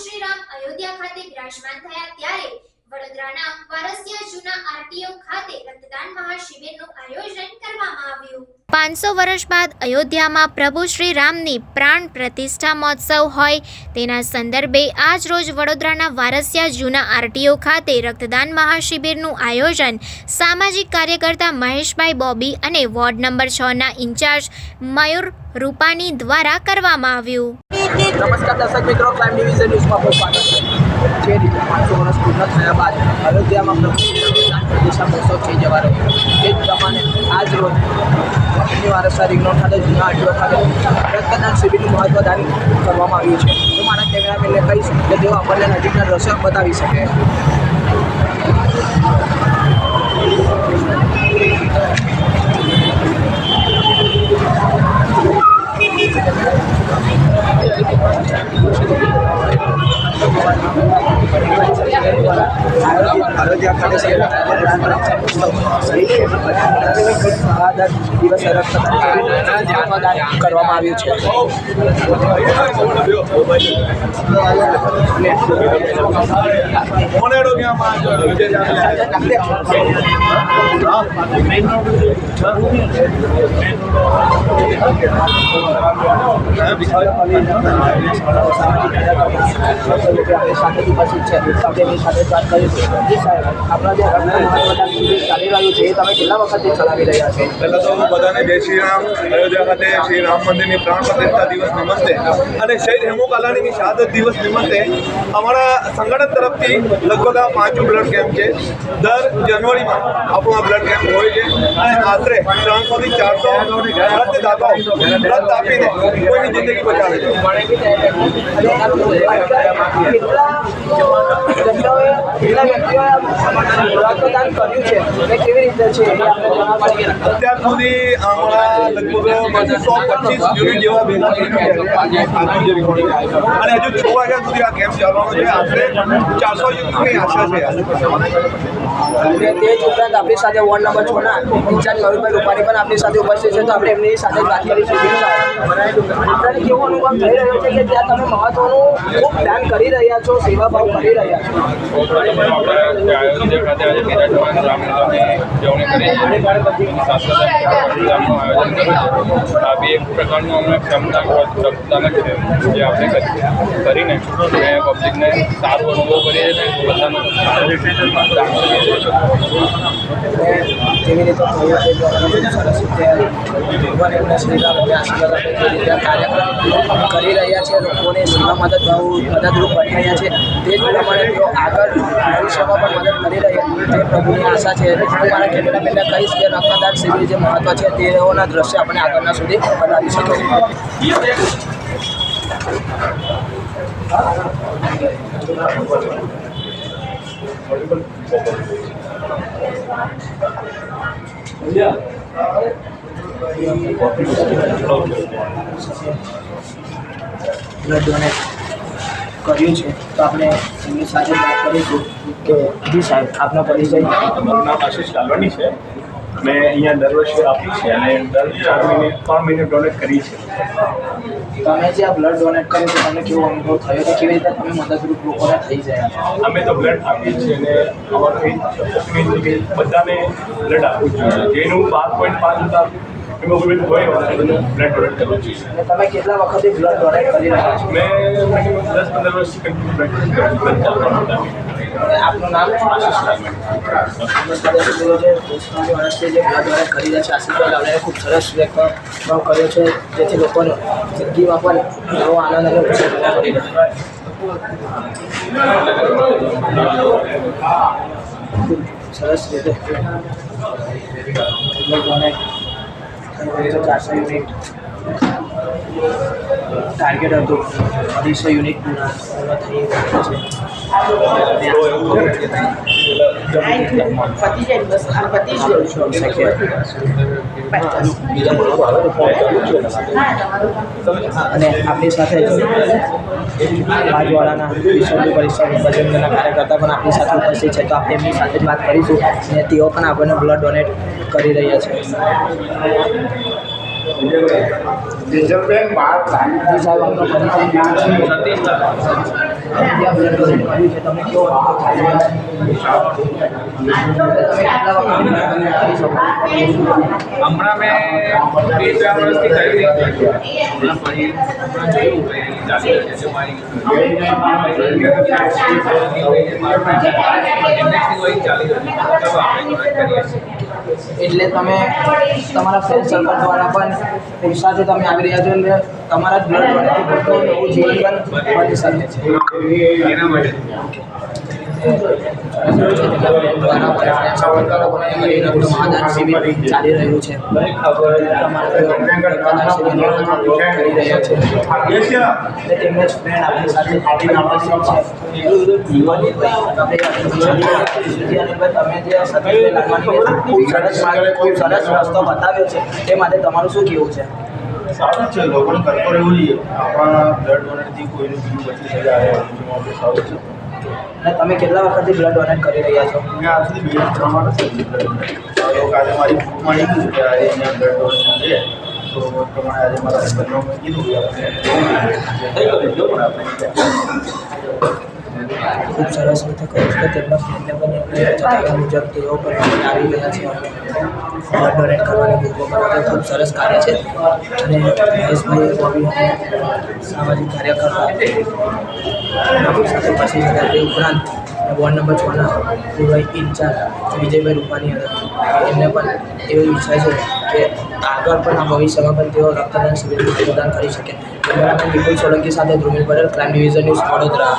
શ્રીરામ અયોધ્યા ખાતે બિરાજમાન થયા ત્યારે વડોદરાના વારસિયા જૂના આરટીઓ ખાતે રક્તદાન મહાશિબિરનું આયોજન કરવામાં આવ્યું. પાંચસો વર્ષ બાદ અયોધ્યામાં પ્રભુ શ્રી રામની પ્રાણ પ્રતિષ્ઠા મહોત્સવ હોય તેના સંદર્ભે આજ રોજ વડોદરાના વારસિયા જૂના આરટીઓ ખાતે રક્તદાન મહાશિબિરનું આયોજન સામાજિક કાર્યકર્તા મહેશભાઈ બોબી અને વોર્ડ નંબર છના ઇન્ચાર્જ મયુર રૂપાણી દ્વારા કરવામાં આવ્યું. નમસ્કાર દર્શક મિત્રો ક્રાઇમ ડિવિઝન ન્યૂઝમાં આપનું સ્વાગત છે. જે રીતે પાંચસો વર્ષ પૂર્ણ થયા બાદ અયોધ્યામાં પ્રભુ પ્રતિષ્ઠા મહોત્સવ થઈ જવા રહ્યો એ જ પ્રમાણે આજ રોજ શનિવારે શરીરનો ખાતે જૂના અડીઓ ખાતે રક્તદાન શિબિરનું મહત્વદાન કરવામાં આવ્યું છે. હું મારા કેમેરામેનને કહીશ કે તેઓ આપણને નજીકના દ્રશ્યો બતાવી શકે. Thank you. કરવામાં આવ્યું છે સાથે વાત કરીશું આપણા જે ચાલી રહ્યું છે એ તમે કેટલા વખતથી ચલાવી રહ્યા છો? પહેલાં તો હું બધાને જય શ્રી રામ અયોધ્યા ખાતે શ્રી રામ મંદિરની પ્રાણ પ્રતિષ્ઠા દિવસ નિમિત્તે અને શહીદ હેમુ કાલાણીની શહાદત દિવસ નિમિત્તે અમારા સંગઠન તરફથી લગભગ આ બ્લડ કેમ્પ છે. દર જાન્યુઆરીમાં આપણું આ બ્લડ કેમ્પ હોય છે અને આશરે ત્રણસોથી ચારસો રક્તદાતાઓ રક્ત આપીને કોઈની જિંદગી બચાવે છે. કેટલા વ્યક્તિઓએ રક્તદાન કર્યું છે. એ કેવી રીતે છે એ આપણે જણાવશો અત્યાર સુધી અમારા લગભગ સો પચીસ યુનિટ જેવા ભેગા થઈ ચૂક્યા છે. આજની જે recording છે. અને હજુ છ વાગ્યા સુધી આ કેમ્પ ચાલવાનો છે. આશરે ચારસો યુનિટની આશા છે. અને તે જ ઉપરાંત આપણી સાથે વોર્ડ નંબર છ ના ઇન્ચાર્જ મયુરભાઈ રૂપાણી પણ આપણી સાથે ઉપસ્થિત છે. તો આપણે એમની સાથે વાત કરીશું જી કેવો અનુભવ થઈ રહ્યો છે કે ત્યાં તમે મહત્વનું ખૂબ દાન કરી રહ્યા છો સેવાભાવ કરી રહ્યા છો? આપણે અયોધ્યા ખાતે આજે બિરાજમાન રામલલ્લાની ઉજવણી કરી છે અને સાથે સાથે રક્તદાનનું આયોજન કર્યું છે આ બી એક પ્રકારનું અમે ક્ષમતા જ છે, જે આપણે કરીને અમે પબ્લિકને સારો અનુભવ કરીએ છીએ બધાનું કરી રહ્યા છે, લોકોને સેવા મદદ મદદરૂપ બની રહ્યા છે, તે જ પ્રમાણે તેઓ આગળ ભવિષ્યમાં પણ મદદ કરી રહ્યા તે પ્રભુની આશા છે. મારા કેમેરામેનને કહીશ કે રક્તદાન શિબિર જે મહત્વ છે, તેઓના દ્રશ્ય આપણે આગળના સુધી બનાવી શકો. બ્લડ ડોનેટ કર્યું છે. તો આપણે એમની સાથે વાત કરીશું કે જી સાહેબ આપનો પરિચય. મારું નામ આશીષ લાલવાણી છે. મેં અહીંયા દર વર્ષે આપી છે અને દર ચાર મહિને ત્રણ મહિને ડોનેટ કરી છે. તમે જે આ બ્લડ ડોનેટ કર્યું છે તમને કેવો અનુભવ થયો કે કેવી રીતે તમે મદદરૂપ લોકોને થઈ જાય અમે તો બ્લડ આપીએ છીએ અને અમારું બધાને બ્લડ આપવું જોઈએ. જેનું બાર પોઈન્ટ પાંચ હતા હિમોગ્લોબિન હોય બ્લડ ડોનેટ કરવું જોઈએ તમે કેટલા વખતથી બ્લડ ડોનેટ કરી રહ્યા છો? મેં દસ પંદર વર્ષથી કન્ટિન્યુ બ્લડ ડોનેટ અને આપનું નામ વર્ષથી જે બ્લડ ડોનેટ કરી રહ્યા છે આશીર્વાદ ખૂબ સરસ વ્યક્ત કર્યો છે જેથી લોકોને જિંદગીમાં પણ નવો આનંદ અને ઉત્સાહ પેદા કરી ખૂબ સરસ રીતે ચારસો યુનિટ ટાર્ગેટ હતું. અઢીસો યુનિટ અને આપણી સાથે રાજવાડાના વિશ્વ પરિષદ બજરંગના કાર્યકર્તા પણ આપણી સાથે ઉપસ્થિત છે. તો આપણે એમની સાથે જ વાત કરીશું અને તેઓ પણ આપણને બ્લડ ડોનેટ કરી રહ્યા છે. બાર પરિચય છે. હમણાં મેં બે ચાર વર્ષથી કરી રહી ચાલી રહ્યું છે. ચાલી રહ્યું એટલે તમે તમારા ફ્રેન્ડ સર્કલ દ્વારા પણ ઉત્સાહથી તમે આવી રહ્યા છો એટલે તમારા જ બ્લડ નવું જીવન પણ બની શકે છે. સરસ સરસ રસ્તો છે તે માટે તમારું શું કહેવું છે સારું છે, લોકોને કરતો રહેવું જોઈએ. આપણા બ્લડ ડોનેટથી કોઈનું બચી શકે આ સારું છે. અને તમે કેટલા વખતથી બ્લડ ડોનેટ કરી રહ્યા છો? મેં આજથી બે ત્રણ ડોનેટ તો કાલે મારી ગ્રુપમાં લીધું કે આજે અહીંયા બ્લડ ડોનેશન છે. તો પ્રમાણે આજે મારા હસબન્ડનો મેં કીધું કે આપણે થઈ ગયું પણ આપણે ખૂબ સરસ રીતે કહ્યું છે તેમના ફ્રેન્ડને પણ જણાવ્યા મુજબ તેઓ પણ આવી રહ્યા છે. ડોનેટ કરવાની ગ્રુપો બનાવતા ખૂબ સરસ કાર્ય છે. અને મહેશભાઈ રવિ સામાજિક કાર્યકર્તા સાથે પછી જતા તે ઉપરાંત વોર્ડ નંબર છના પૂર્વાઈ ઇન્ચાર્જ વિજયભાઈ રૂપાણી હતા એમને પણ એવું ઈચ્છા છે કે આગળ પણ આ ભવિષ્યમાં પણ તેઓ રક્તદાન શિબિરનું પ્રદાન કરી શકે. કેમેરામેન વિપુલ સોલંકી સાથે Dhrumil Patel crime division news Vadodara.